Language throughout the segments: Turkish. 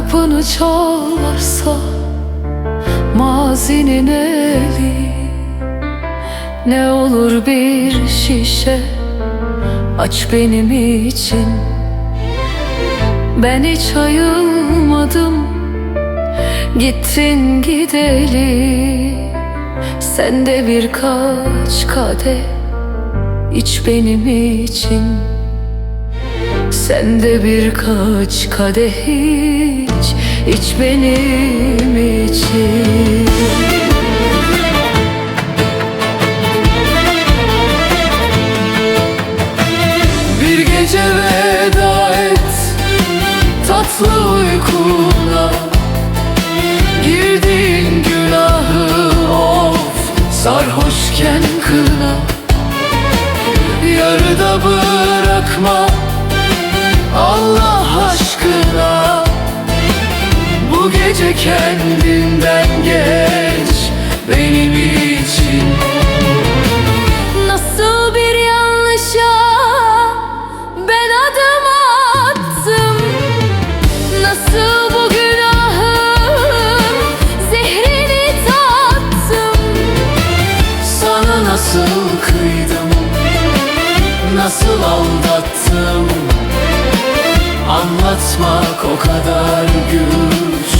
Bağrını çalarsa mazinin eli Ne olur bir şişe aç benim için. Ben hiç ayılmadım Gittin gideli. Sen de birkaç kadeh iç benim için. Sen de birkaç kadeh iç iç benim için. Bir gece veda et tatlı uykuna. Girdiğin günahı of sarhoşken kına. Yarıda bırakma Gece kendinden geç benim için Nasıl bir yanlışa ben adım attım? Nasıl bu günahın zehrini tattım? Sana nasıl kıydım? Nasıl aldattım? Anlatmak o kadar güç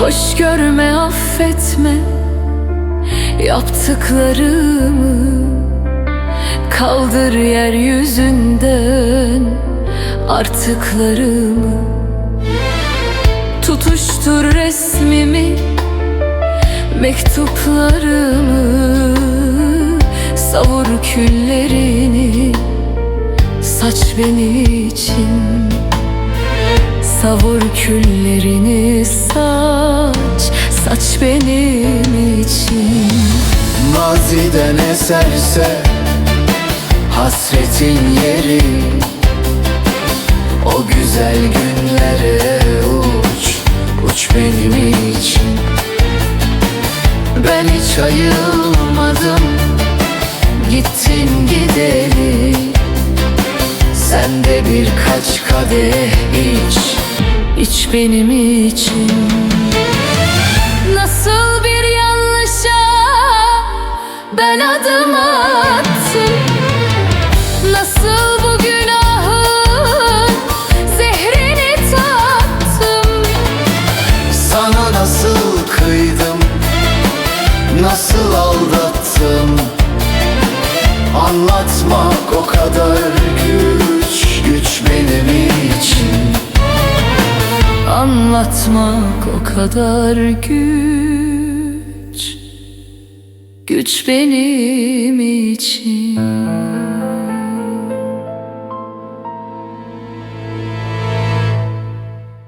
Hoş görme affetme Yaptıklarımı. Kaldır yeryüzünden Artıklarımı. Tutuştur resmimi Mektuplarımı. Savur küllerini Saç benim için Savur küllerini saç Saç benim için. Maziden eserse hasretin yeri. O güzel günlere uç, uç benim için. Ben hiç ayılmadım, benim için. Nasıl bir yanlışa ben adım attım? Nasıl bu günahın zehrini tattım? Sana nasıl kıydım? Nasıl aldattım? Anlatmak o kadar güç Anlatmak o kadar güç. Güç benim için